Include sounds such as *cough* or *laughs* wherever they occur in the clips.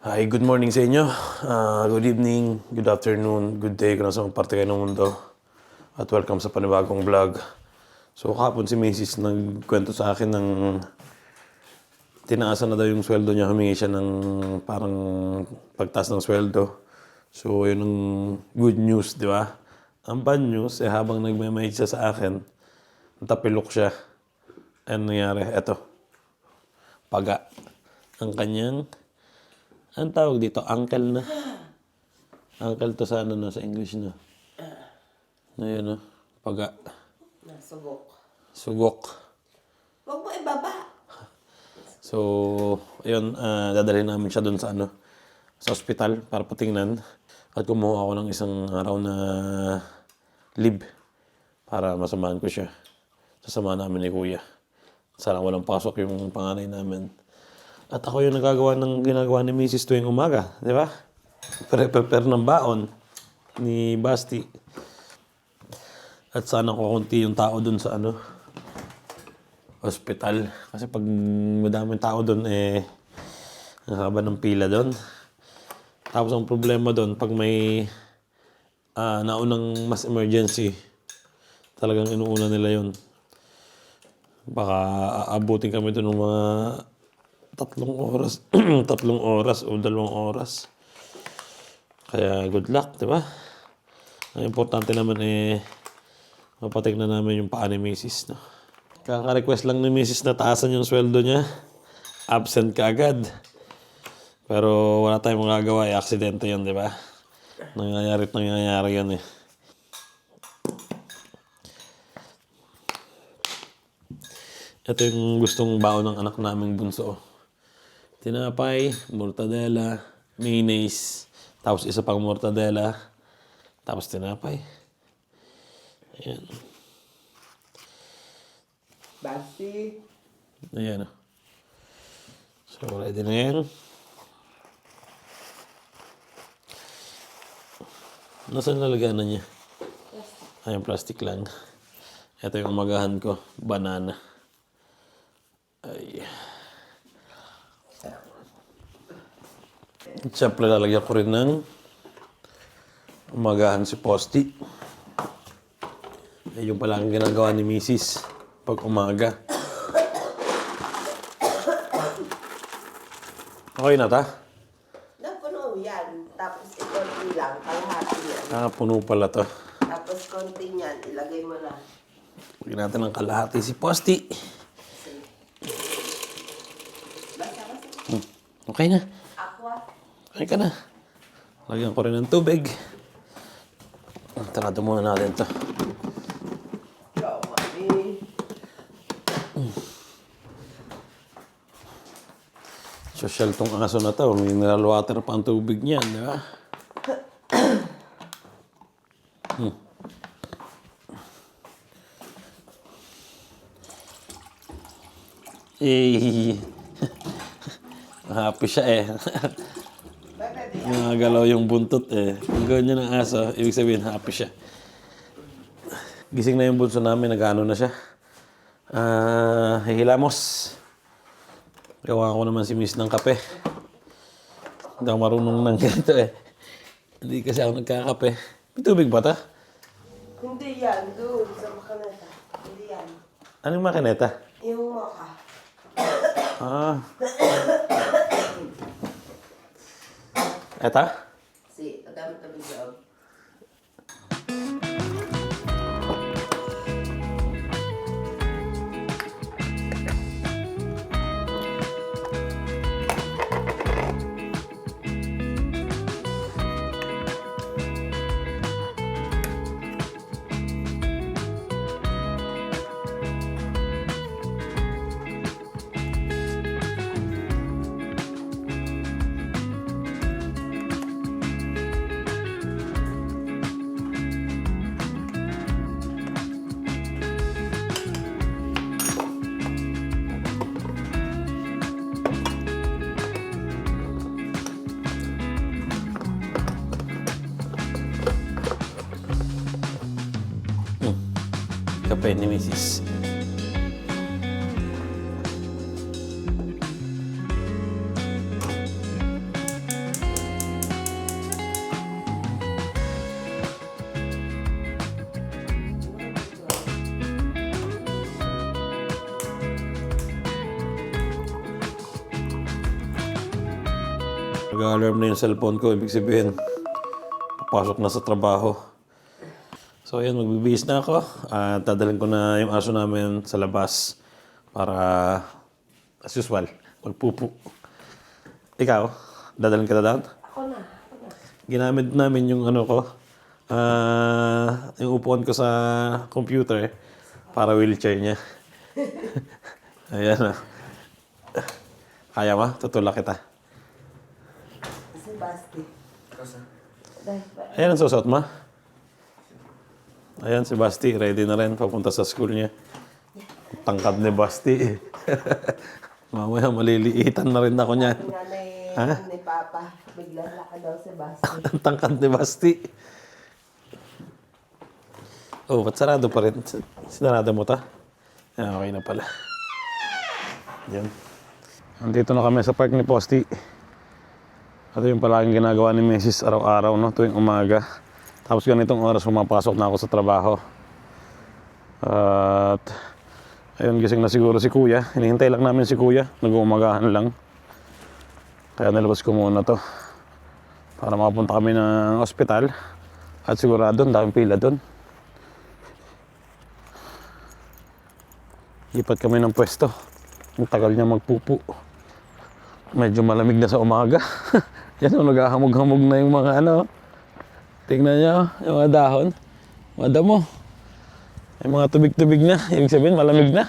Hi, good morning sa inyo. Ah, good evening, good afternoon, good day kung nasa parte kayo ng mundo. At welcome sa panibagong vlog. So, kahapon si Macy's nagkwento sa akin ng tinaasan na daw yung sweldo niya. Humingi siya ng parang pagtaas ng sweldo. So, yun ang good news, di ba? Ang bad news, eh, habang nagme-message siya sa akin, natapilok siya. Ano nangyari? Eto. Paga. Ang kanyang ang tawag dito, uncle na. Uncle to sa ano na, sa English na. Ayun no, paga. Nasubok. Sugok. Huwag mo ibaba. So, ayun, ah, dadalhin namin siya doon sa ano, sa ospital para patingnan. At kumuha ako ng isang araw na leave para masamahan ko siya. Sasamahan namin ni Kuya. Sana walang pasok yung panganay namin. At ako yung nagagawa ng ginagawa ni Mrs. tuwing umaga, di ba? Pre-prepare ng baon ni Basti. At sana kukunti yung tao dun sa ano, hospital. Kasi pag madaming tao doon, eh, ang haba ng pila doon. Tapos ang problema doon, pag may ah, naunang mass emergency, talagang inuuna nila yon Baka aabutin kami doon ng mga tatlong oras, *clears throat* tatlong oras o dalawang oras. Kaya good luck, di ba? Ang importante naman eh, mapatignan namin yung paa ni Mrs. No? Kaka-request lang ni Mrs. na taasan yung sweldo niya. Absent ka agad. Pero wala tayong magagawa. Eh, aksidente yun, di ba? Nangyayari at nangyayari yun eh. Ito yung gustong baon ng anak naming bunso. Tinapay, mortadela, mayonnaise, tapos isa pang mortadela, tapos tinapay. Ayan. Basti. Ayan. oh. So, ready na yan. Nasaan nalagyan na niya? Ay, yung plastic lang. Ito yung umagahan ko. Banana. Ay. At syempre, lalagyan ko rin ng umagahan si Posti. Eh, yung pala ang ginagawa ni Mrs. pag umaga. Okay na ta? Napuno yan. Tapos ikonti lang. Kalahati yan. Ah, puno pala to. Tapos konti niyan. Ilagay mo na. Lagyan natin ng kalahati si Posti. Basta basta. Hmm, Okay na. Aqua. Okay ka na. Lagyan ko rin ng tubig. Tarado muna natin to. Social tong aso na to. Mineral water pa ang tubig niyan, di ba? Hmm. Eh, *laughs* happy siya eh. *laughs* Nagagalaw yung buntot eh. Ang niya ng aso, ibig sabihin happy siya. Gising na yung bunso namin, nag-ano na siya. Ah, hihilamos. Gawa ko naman si Miss ng kape. Hindi ako marunong ng ganito eh. Hindi kasi ako nagkakape. May tubig ba ta? Hindi yan. Doon sa makaneta. Hindi yan. Anong makineta? Yung mocha. Ah. Это? kape ni Mrs. Nag-alarm na yung cellphone ko, ibig sabihin, papasok na sa trabaho. So ayan, magbibihis na ako. At dadalhin ko na yung aso namin sa labas para, as usual, magpupo. Ikaw, dadalhin ka na doon? Ako na. Ako na. ginamit namin yung ano ko, ah, yung upuan ko sa computer para wheelchair niya. *laughs* Ayan ah. Kaya mo? Tutulak kita. Si Basti. Ayan ang susot mo. Ayan si Basti, ready na rin papunta sa school niya. Tangkad ni Basti. *laughs* Mamaya maliliitan na rin ako niyan. Ha? ni Papa. Biglang laka daw si Basti. *laughs* Ang tangkad ni Basti. Oh, ba't sarado pa rin? Sinarado mo ta? Ah, okay na pala. Yan. Nandito na kami sa park ni Posti. Ito yung palaging ginagawa ni Mrs. araw-araw, no? Tuwing umaga. Tapos ganitong oras pumapasok na ako sa trabaho. At ayun, gising na siguro si Kuya. Hinihintay lang namin si Kuya. Nag-uumagahan lang. Kaya nilabas ko muna to para makapunta kami ng ospital. At sigurado, ang daming pila doon. Lipat kami ng pwesto. Ang tagal niya magpupo. Medyo malamig na sa umaga. *laughs* Yan naghahamog-hamog na yung mga ano. Tingnan niyo, yung mga dahon. Mga damo. May mga tubig-tubig na. Ibig sabihin, malamig na.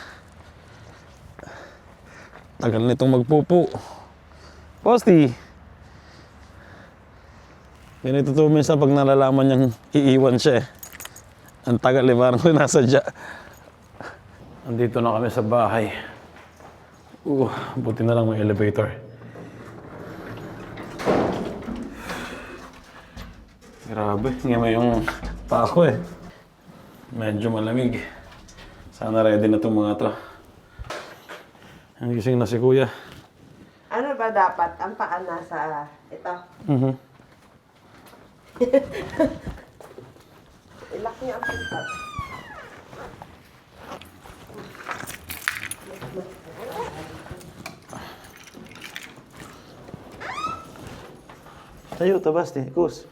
Tagal nitong magpupo. Posti! Ganito to minsan pag nalalaman niyang iiwan siya eh. Ang tagal eh, parang *laughs* sinasadya. Andito na kami sa bahay. Uh, buti na lang may elevator. Grabe, ngayon yung paa ko eh. Medyo malamig. Sana ready na itong mga to. Ang gising na si kuya. Ano ba dapat? Ang paa nasa ito. Mhm. *laughs* Ilak niya ang pintat. Tayo, tabaste, kus.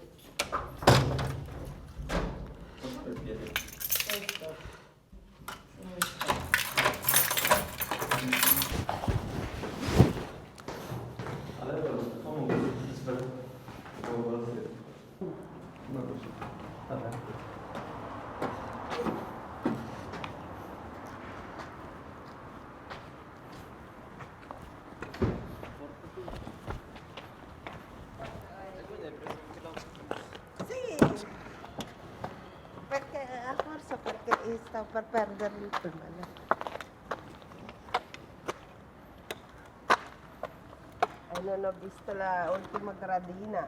Perché sta per perdere il tunnel. E non ho visto la ultima gradina.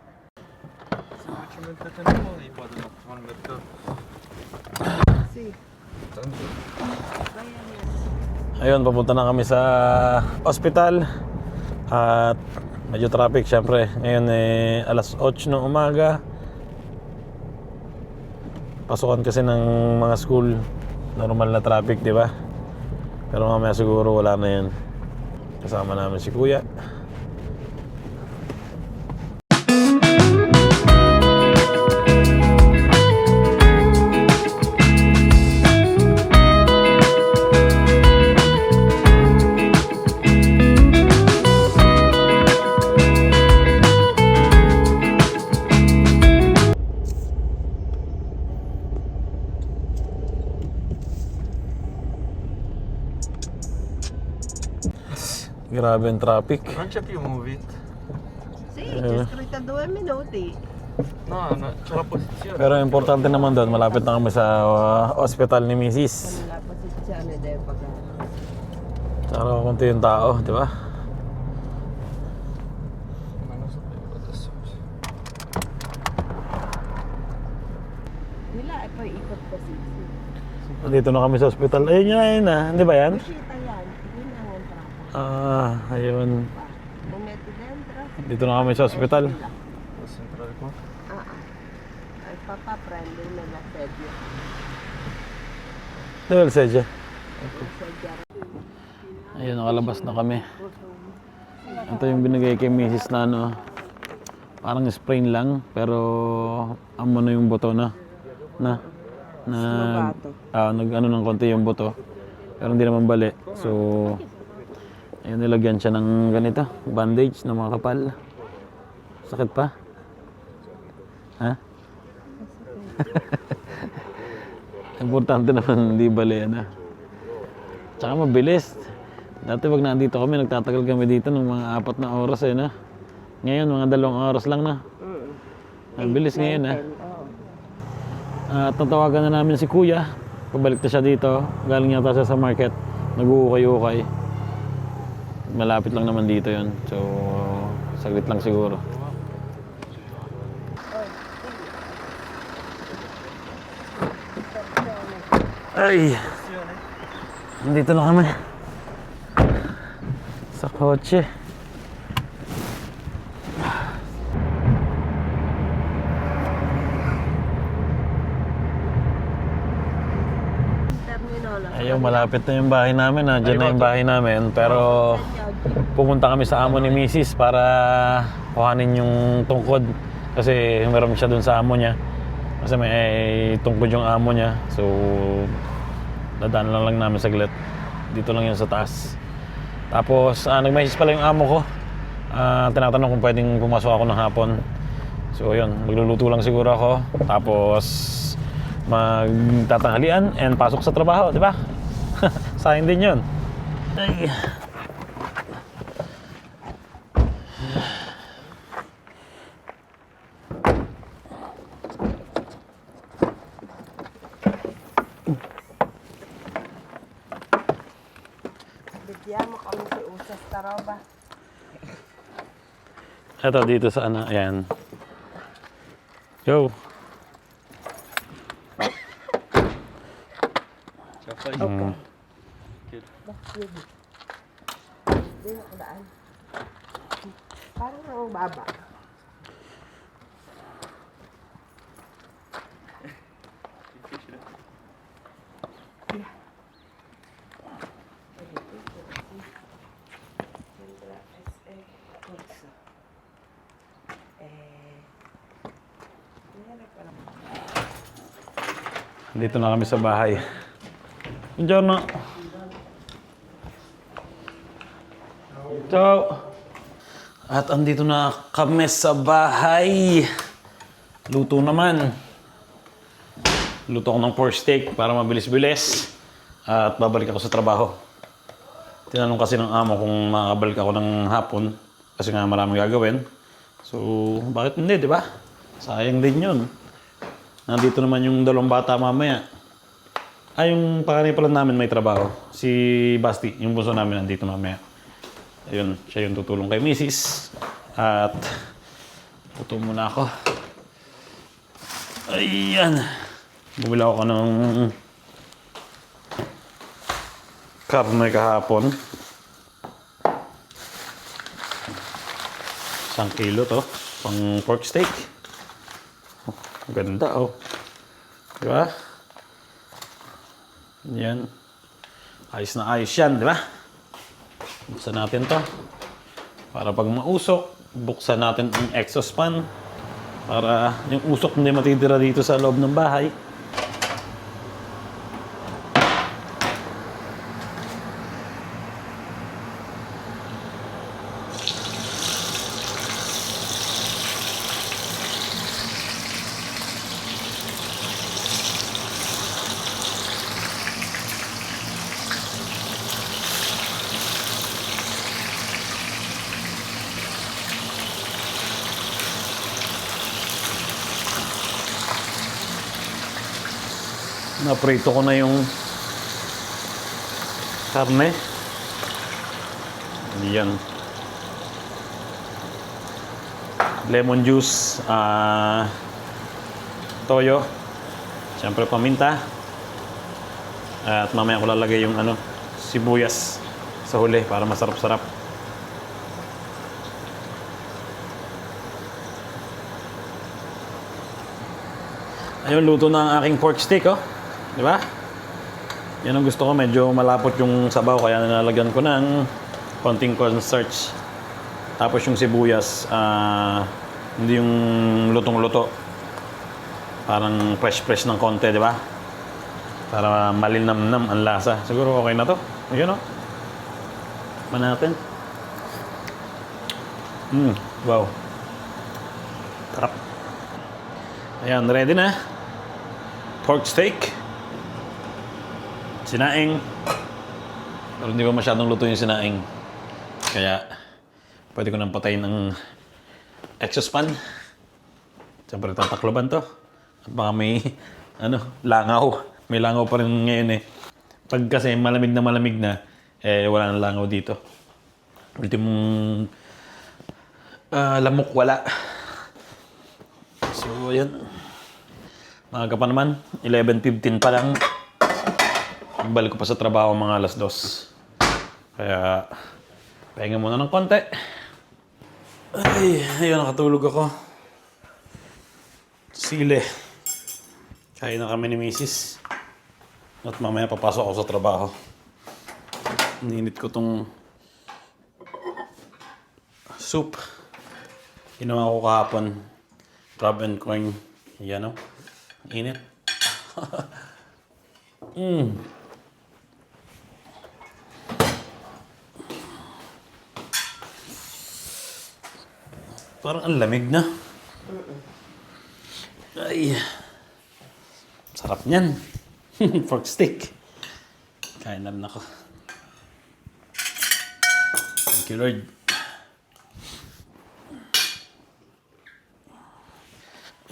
Sì. Ayun, papunta na kami sa ospital. At medyo traffic, syempre. Ngayon eh, alas 8 ng umaga. Pasukan kasi ng mga school. Normal na traffic, di ba? Pero mamaya siguro wala na yan. Kasama namin si Kuya. Grabe ang traffic. C'è più Move It? Sì, c'è scritto due minuti. No, no, la posizione. Pero importante naman doon, malapit na kami sa uh, ospital ni Mrs. La posizione deve pagare. Tsaka kunti yung tao, di ba? Ma non sapevo adesso. Di là e poi ikot kasi. Dito na kami sa ospital. Ayun yun, ayun na. Hindi ba yan? Uscita yan. Ah, ayun. Dito na kami sa ospital. Posso entrare qua? Ah, ah. Il papà prende nella sedia. Level sedya. Ayun, nakalabas na kami. Ito yung binigay kay Mrs. na ano. parang sprain lang, pero amo na yung buto na. Na. Na, ah, nag ano ng konti yung buto. Pero hindi naman bali. So, ayun nilagyan siya ng ganito, bandage na mga kapal. Sakit pa? Ha? *laughs* Importante naman hindi bali na. Tsaka mabilis. Dati wag nandito kami, nagtatagal kami dito ng mga apat na oras eh na. Ngayon, mga dalawang oras lang na. Ang bilis ngayon ah. At tatawagan na namin si Kuya. Pabalik na siya dito. Galing yata siya sa market. Nag-uukay-ukay. Malapit lang naman dito yon So, saglit lang siguro. Ay! Nandito na kami. Sa kotse. Ayun, malapit na yung bahay namin. Nandiyan na yung bahay namin. Pero pupunta kami sa amo ni Mrs. para kuhanin yung tungkod. Kasi meron siya dun sa amo niya. Kasi may tungkod yung amo niya. So, dadaan lang lang namin saglit. Dito lang yun sa taas. Tapos, ah, nag-message pala yung amo ko. Ah, tinatanong kung pwedeng pumasok ako ng hapon. So, yun. Magluluto lang siguro ako. Tapos, magtatanghalian and pasok sa trabaho, di ba? *laughs* Sayang din yun. Ay. Bigyan mo kami si Usas Taroba. Ito, dito sa ano, ayan. Mm. Hindi na kudaan. Parang ang baba. Dito na kami sa bahay. Buongiorno. Ciao. At andito na kami sa bahay. Luto naman. Luto ako ng pork steak para mabilis-bilis. At babalik ako sa trabaho. Tinanong kasi ng amo kung makakabalik ako ng hapon. Kasi nga maraming gagawin. So, bakit hindi, di ba? Sayang din yun. Nandito naman yung dalawang bata mamaya. Ay, yung panganay pala namin may trabaho. Si Basti, yung bunso namin nandito mamaya. Ayun, siya yung tutulong kay Mrs. At puto muna ako. Ayan. Bumila ako ng karne kahapon. Isang kilo to. Pang pork steak. Ganda oh. Di ba? Yan. Ayos na ayos yan, di ba? Buksan natin to. Para pag mausok, buksan natin ang exhaust fan. Para yung usok hindi matitira dito sa loob ng bahay. Naprito ko na yung karne. Yan. Lemon juice, ah toyo, siyempre paminta. At mamaya ko lalagay yung ano, sibuyas sa huli para masarap-sarap. Ayun, luto na ang aking pork steak, oh. Di ba? Yan ang gusto ko. Medyo malapot yung sabaw, kaya nilalagyan ko ng konting cornstarch. Tapos yung sibuyas, ah, Hindi yung lutong-luto. Parang fresh-fresh ng konti, di ba? Para malinamnam ang lasa. Siguro okay na to. Ayun o. Man natin. Mm, wow. Tarap. Ayan, ready na. Pork steak. Sinaing. Pero hindi pa masyadong luto yung sinaing. Kaya, pwede ko nang patayin ng exhaust fan. Siyempre, tatakloban to. At baka may, ano, langaw. May langaw pa rin ngayon eh. Pag kasi malamig na malamig na, eh, wala nang langaw dito. Ultimong ah, lamok, wala. So, yan. Maaga pa naman. 11.15 pa lang. Balik ko pa sa trabaho mga alas dos. Kaya, pahinga muna ng konti. Ay, ayun, nakatulog ako. Sile. Kain na kami ni Mrs. At mamaya papasok ako sa trabaho. Ninit ko tong soup. Ginawa ko kahapon. Crab and corn. Yan o. Init. *laughs* mm. Parang ang lamig na. Ay. Sarap niyan. *laughs* Pork steak. Kain na rin ako. Thank you, Lord.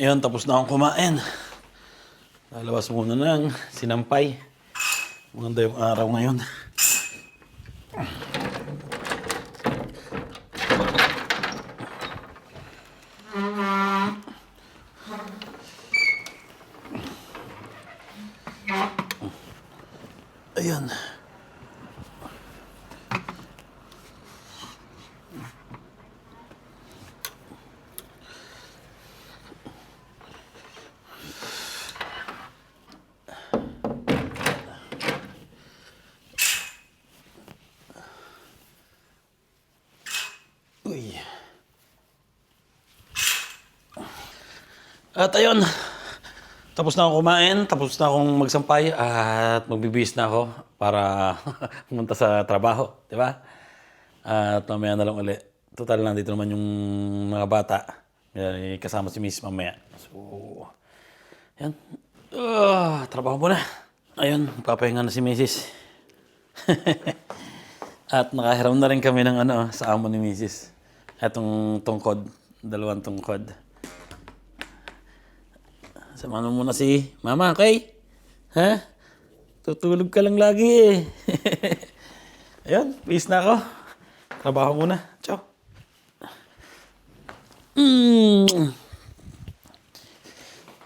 Ayun, tapos na akong kumain. Lalabas muna ng sinampay. Maganda yung araw ngayon. Ayan. Uy. At ayun, tapos na akong kumain, tapos na akong magsampay at magbibihis na ako para *laughs* pumunta sa trabaho, di ba? At mamaya na lang uli. Total lang dito naman yung mga bata. Kasama si Miss mamaya. So, yan. Ah, trabaho muna. Ayun, papahinga na si Mrs. *laughs* At nakahiram na rin kami ng ano sa amo ni Mrs. Etong tungkod, dalawang tungkod. Samahan mo muna si Mama, okay? Ha? Tutulog ka lang lagi eh. *laughs* Ayun, peace na ako. Trabaho muna. Ciao. Mm.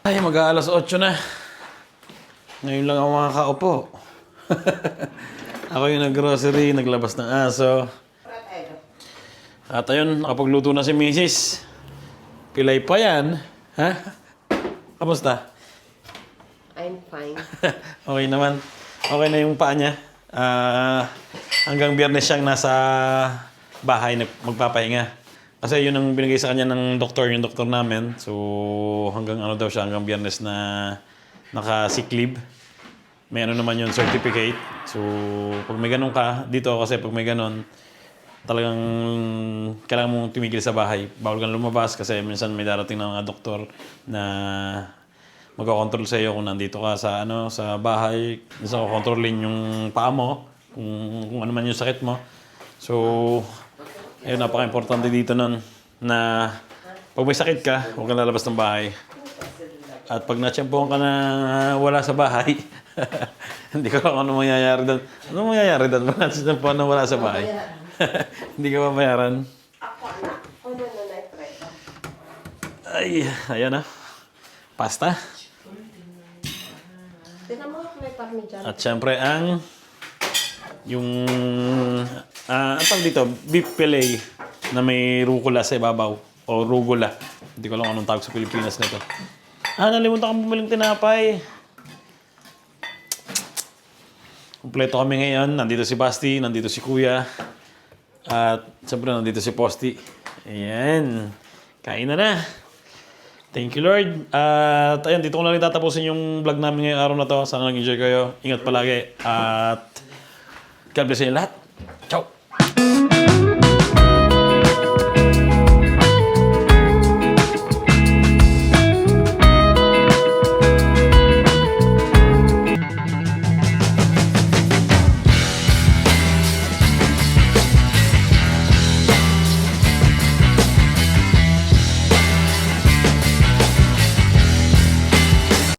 Ay, mag-aalas 8 na. Ngayon lang ako makakaupo. *laughs* ako yung nag-grocery, naglabas ng aso. At ayun, nakapagluto na si Mrs. Pilay pa yan. Ha? Kamusta? I'm fine. *laughs* okay naman. Okay na yung paa niya. Ah, hanggang biyernes siyang nasa bahay na magpapahinga. Kasi yun ang binigay sa kanya ng doktor, yung doktor namin. So, hanggang ano daw siya, hanggang biyernes na naka-sick leave. May ano naman yung certificate. So, pag may ganun ka, dito kasi pag may ganun, talagang kailangan mong tumigil sa bahay. Bawal kang lumabas kasi minsan may darating na mga doktor na magkocontrol sa iyo kung nandito ka sa ano sa bahay. Minsan ko kontrolin yung paa mo, kung, kung ano man yung sakit mo. So, ayun, napaka-importante dito nun na pag may sakit ka, huwag kang lalabas ng bahay. At pag natsyempohan ka na wala sa bahay, *laughs* hindi ko alam ano mangyayari doon. Ano mangyayari doon? Pag *laughs* natsyempohan na wala sa bahay. *laughs* hindi ka mabayaran. Ako anak. Ano na na? Ay, ayan na. Pasta. Tinan mo may parmesan. At syempre ang yung ah ang tawag dito, beef fillet na may rucola sa ibabaw o rugula. Hindi ko alam anong tawag sa Pilipinas nito. Ah, nalimutan kong bumiling tinapay. Kompleto kami ngayon. Nandito si Basti, nandito si Kuya. At siyempre nandito si Posti. Ayan. Kain na na. Thank you, Lord. At ayun, dito ko na rin tatapusin yung vlog namin ngayong araw na to. Sana nag-enjoy kayo. Ingat palagi. At God bless inyo lahat.